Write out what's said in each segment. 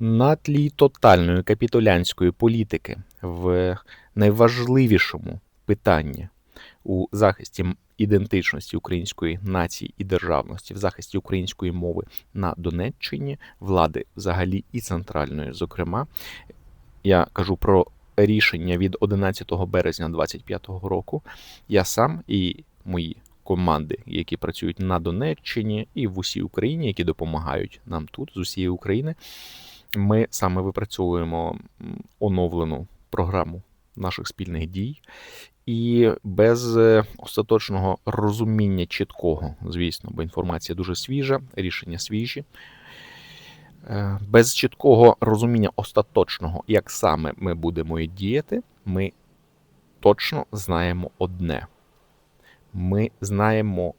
На тлі тотальної капітулянської політики в найважливішому питанні у захисті ідентичності української нації і державності, в захисті української мови на Донеччині, влади взагалі і центральної, зокрема, я кажу про рішення від 11 березня 2025 року. Я сам і мої команди, які працюють на Донеччині і в усій Україні, які допомагають нам тут з усієї України. Ми саме випрацьовуємо оновлену програму наших спільних дій, і без е, остаточного розуміння чіткого, звісно, бо інформація дуже свіжа, рішення свіжі. Е, без чіткого розуміння остаточного, як саме ми будемо діяти, ми точно знаємо одне. Ми знаємо,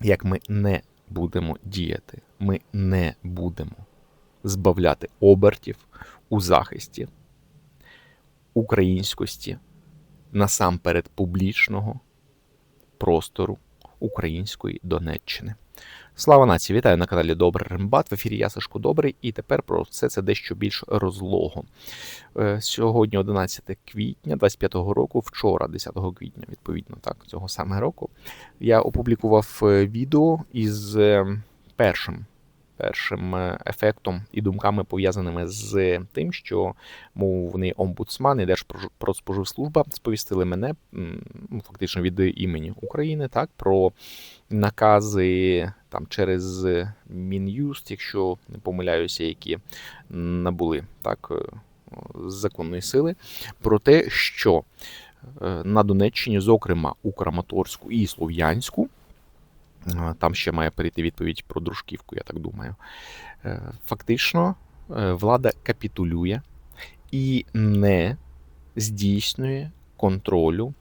як ми не будемо діяти. Ми не будемо збавляти обертів у захисті українськості насамперед публічного простору української Донеччини. Слава нації! Вітаю на каналі Добрий Рембат. В ефірі я Сашко Добрий, і тепер про все це дещо більш розлого. Е, сьогодні, 11 квітня 25-го року, вчора, 10 квітня, відповідно, так, цього саме року, я опублікував е, відео із е, першим першим е, ефектом і думками пов'язаними з тим, що мовний омбудсман і Держпродспоживслужба сповістили мене ну, фактично від імені України, так про накази там через мін'юст, якщо не помиляюся, які набули так е, законної сили, про те, що е, на Донеччині, зокрема у Краматорську і Слов'янську. Там ще має перейти відповідь про дружківку, я так думаю. Е, фактично, е, влада капітулює і не здійснює контролю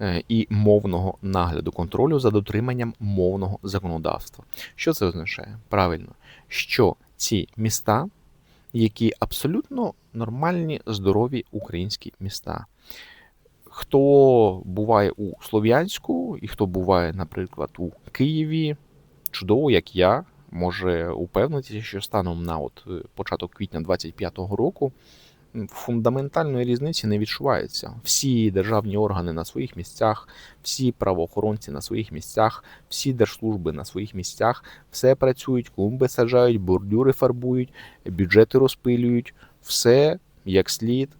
е, і мовного нагляду контролю за дотриманням мовного законодавства. Що це означає? Правильно, що ці міста, які абсолютно нормальні, здорові українські міста, Хто буває у Слов'янську і хто буває, наприклад, у Києві, чудово, як я, може упевнитися, що станом на от е, початок квітня 25-го року фундаментальної різниці не відчувається. Всі державні органи на своїх місцях, всі правоохоронці на своїх місцях, всі держслужби на своїх місцях, все працюють, клумби саджають, бордюри фарбують, бюджети розпилюють, все як слід,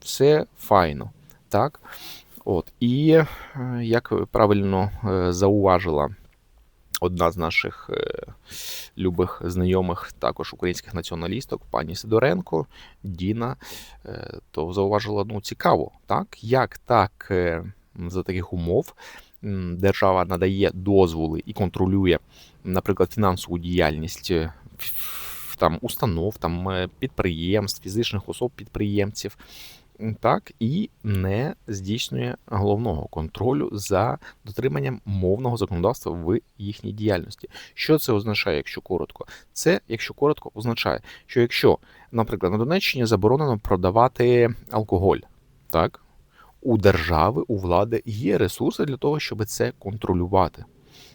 все файно так. От, І е, як правильно е, зауважила одна з наших е, любих знайомих, також українських націоналісток, пані Сидоренко, Діна, то зауважила ну, цікаво, так, як так за таких умов держава надає дозволи і контролює, наприклад, фінансову діяльність там установ, там підприємств, фізичних особ підприємців так і не здійснює головного контролю за дотриманням мовного законодавства в їхній діяльності. Що це означає, якщо коротко? Це, якщо коротко, означає, що якщо, наприклад, на Донеччині заборонено продавати алкоголь, так у держави, у влади є ресурси для того, щоб це контролювати.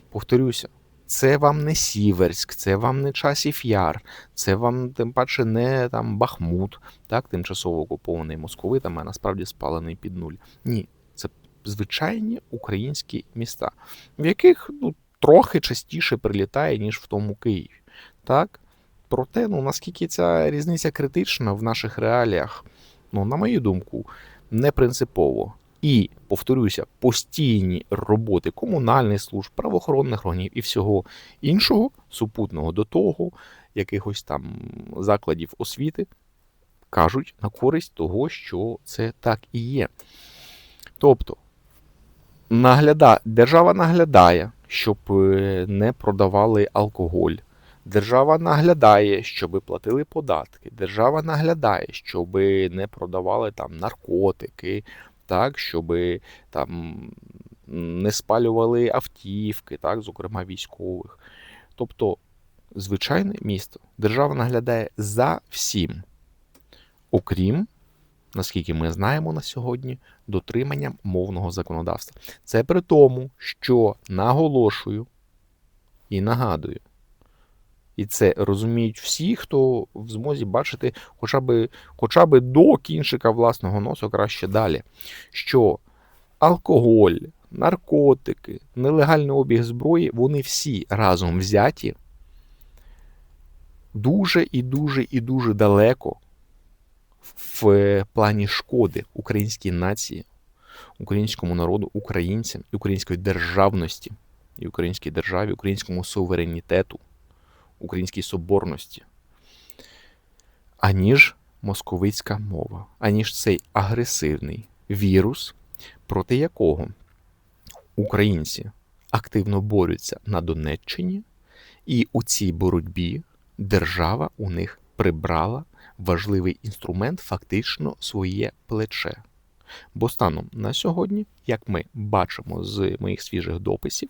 Повторюся, це вам не Сіверськ, це вам не часів яр, це вам тим паче не там Бахмут, так, тимчасово окупований московитами, а насправді спалений під нуль. Ні, це звичайні українські міста, в яких ну, трохи частіше прилітає, ніж в тому Києві. Так? Проте, ну наскільки ця різниця критична в наших реаліях, ну, на мою думку, не принципово і, повторюся, постійні роботи комунальних служб, правоохоронних органів і всього іншого, супутного до того, якихось там закладів освіти, кажуть на користь того, що це так і є. Тобто, нагляда... держава наглядає, щоб е, не продавали алкоголь. Держава наглядає, щоб платили податки. Держава наглядає, щоб не продавали там наркотики, так, щоб там не спалювали автівки, так, зокрема військових. Тобто, звичайне місто держава наглядає за всім, окрім, наскільки ми знаємо на сьогодні, дотриманням мовного законодавства. Це при тому, що наголошую і нагадую, І це розуміють всі, хто в змозі бачити хоча б, хоча б до кінчика власного носу, краще далі. Що алкоголь, наркотики, нелегальний обіг зброї, вони всі разом взяті дуже і дуже і дуже далеко в плані шкоди українській нації, українському народу, українцям української державності, і українській державі, українському суверенітету, українській соборності, аніж московицька мова, аніж цей агресивний вірус, проти якого українці активно борються на Донеччині, і у цій боротьбі держава у них прибрала важливий інструмент, фактично своє плече. Бо станом на сьогодні, як ми бачимо з моїх свіжих дописів,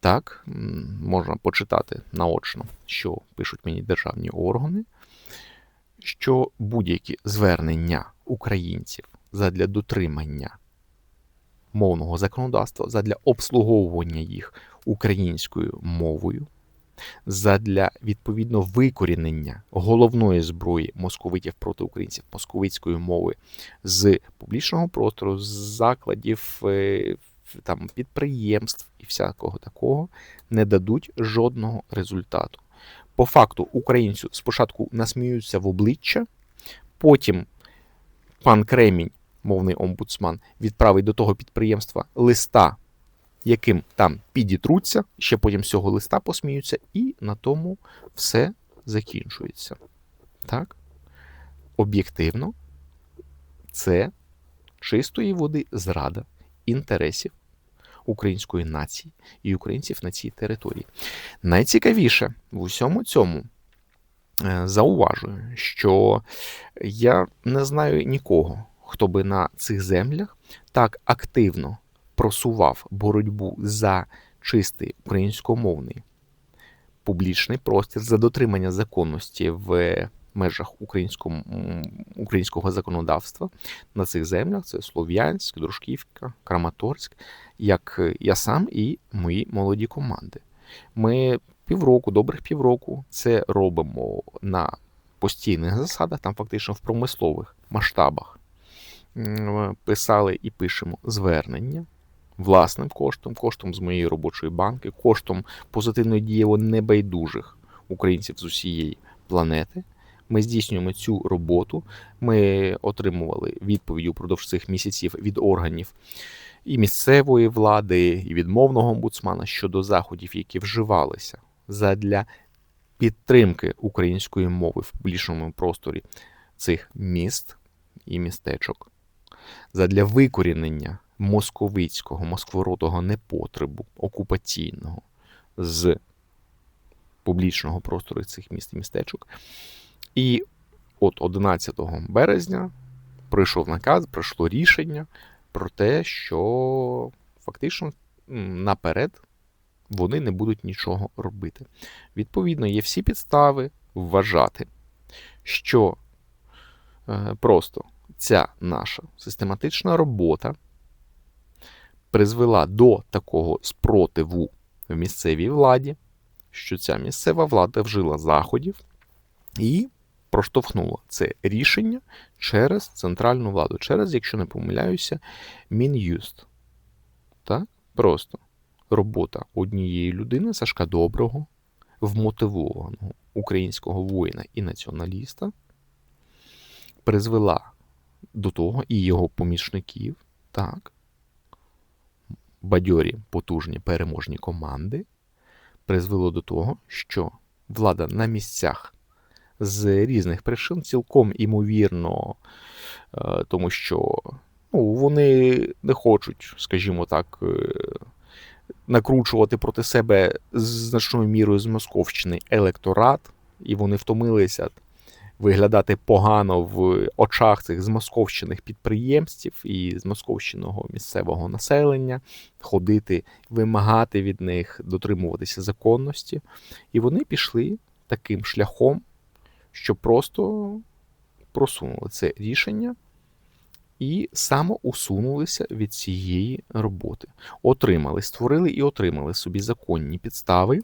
так, можна почитати наочно, що пишуть мені державні органи, що будь-які звернення українців задля дотримання мовного законодавства, задля обслуговування їх українською мовою задля відповідно викорінення головної зброї московитів проти українців московицької мови з публічного простору, з закладів е, там підприємств і всякого такого не дадуть жодного результату. По факту українцю спочатку насміються в обличчя, потім пан Кремінь, мовний омбудсман, відправить до того підприємства листа яким там підітруться, ще потім з цього листа посміються, і на тому все закінчується. Так? Об'єктивно, це чистої води зрада інтересів української нації і українців на цій території. Найцікавіше в усьому цьому е, зауважую, що я не знаю нікого, хто би на цих землях так активно просував боротьбу за чистий українськомовний публічний простір за дотримання законності в межах українського законодавства на цих землях. Це Слов'янськ, Дружківка, Краматорськ, як я сам і мої молоді команди. Ми півроку, добрих півроку, це робимо на постійних засадах, там фактично в промислових масштабах. Писали і пишемо звернення власним коштом, коштом з моєї робочої банки, коштом позитивної дієво небайдужих українців з усієї планети. Ми здійснюємо цю роботу. Ми отримували відповіді упродовж цих місяців від органів і місцевої влади, і від мовного омбудсмана щодо заходів, які вживалися задля підтримки української мови в публічному просторі цих міст і містечок, задля викорінення московицького, москворотого непотребу окупаційного з публічного простору цих міст і містечок. І от 11 березня прийшов наказ, прийшло рішення про те, що фактично наперед вони не будуть нічого робити. Відповідно, є всі підстави вважати, що е, просто ця наша систематична робота призвела до такого спротиву в місцевій владі, що ця місцева влада вжила заходів і проштовхнула це рішення через центральну владу, через, якщо не помиляюся, Мін'юст. Так? Просто робота однієї людини, Сашка Доброго, вмотивованого українського воїна і націоналіста, призвела до того і його помічників, так, бадьорі потужні переможні команди призвело до того, що влада на місцях з різних причин цілком імовірно, е, тому що ну, вони не хочуть, скажімо так, е, накручувати проти себе з значною мірою з Московщини електорат, і вони втомилися виглядати погано в очах цих змосковщених підприємців і змосковщеного місцевого населення, ходити, вимагати від них дотримуватися законності. І вони пішли таким шляхом, що просто просунули це рішення. І самоусунулися від цієї роботи. Отримали, створили і отримали собі законні підстави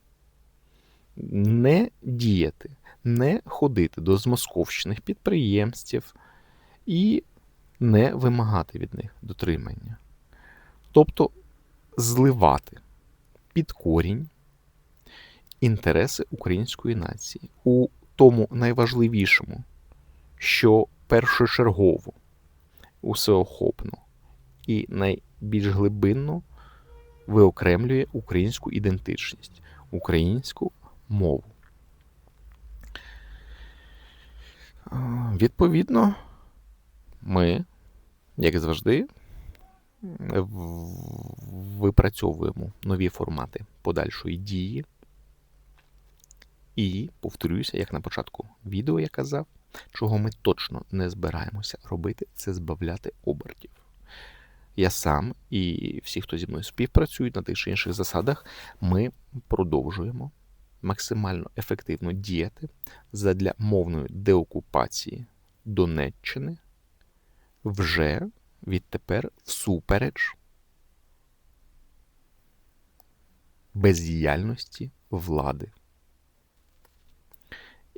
не діяти, не ходити до змосковщених підприємств і не вимагати від них дотримання. Тобто зливати під корінь інтереси української нації у тому найважливішому, що першочергово, усеохопно і найбільш глибинно виокремлює українську ідентичність, українську мову. Відповідно, ми, як завжди, випрацьовуємо нові формати подальшої дії. І повторююся, як на початку відео я казав, чого ми точно не збираємося робити, це збавляти обертів. Я сам і всі, хто зі мною співпрацюють на тих чи інших засадах, ми продовжуємо максимально ефективно діяти задля мовної деокупації Донеччини вже відтепер всупереч бездіяльності влади.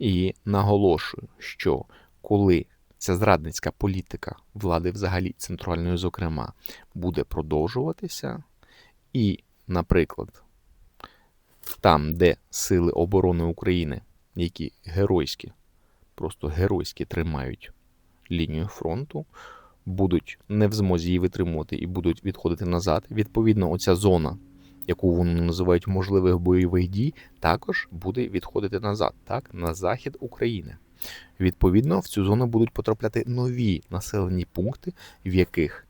І наголошую, що коли ця зрадницька політика влади, взагалі центральної, зокрема, буде продовжуватися, і, наприклад, там, де Сили оборони України, які геройські, просто геройськи тримають лінію фронту, будуть не в змозі її витримувати і будуть відходити назад. Відповідно, оця зона, яку вони називають можливих бойових дій, також буде відходити назад, так, на захід України. Відповідно, в цю зону будуть потрапляти нові населені пункти, в яких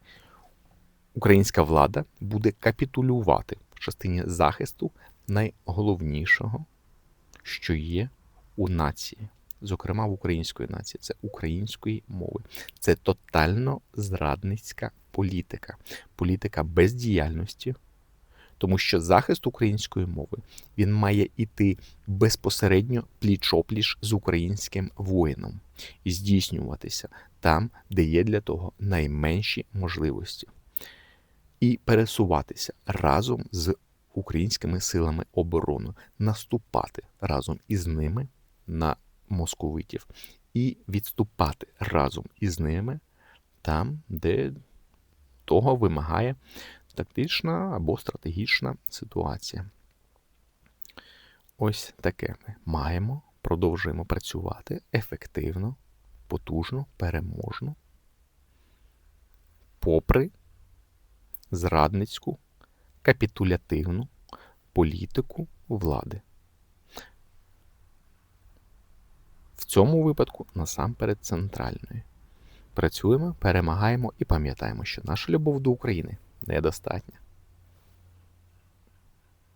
українська влада буде капітулювати в частині захисту найголовнішого, що є у нації, зокрема в української нації, це української мови. Це тотально зрадницька політика, політика бездіяльності. Тому що захист української мови він має іти безпосередньо пліч-опліч з українським воїном і здійснюватися там, де є для того найменші можливості, і пересуватися разом з українськими силами оборони, наступати разом із ними на московитів і відступати разом із ними там, де того вимагає тактична або стратегічна ситуація. Ось таке ми маємо, продовжуємо працювати ефективно, потужно, переможно, попри зрадницьку, капітулятивну політику влади. В цьому випадку насамперед центральної. Працюємо, перемагаємо і пам'ятаємо, що наша любов до України недостатня.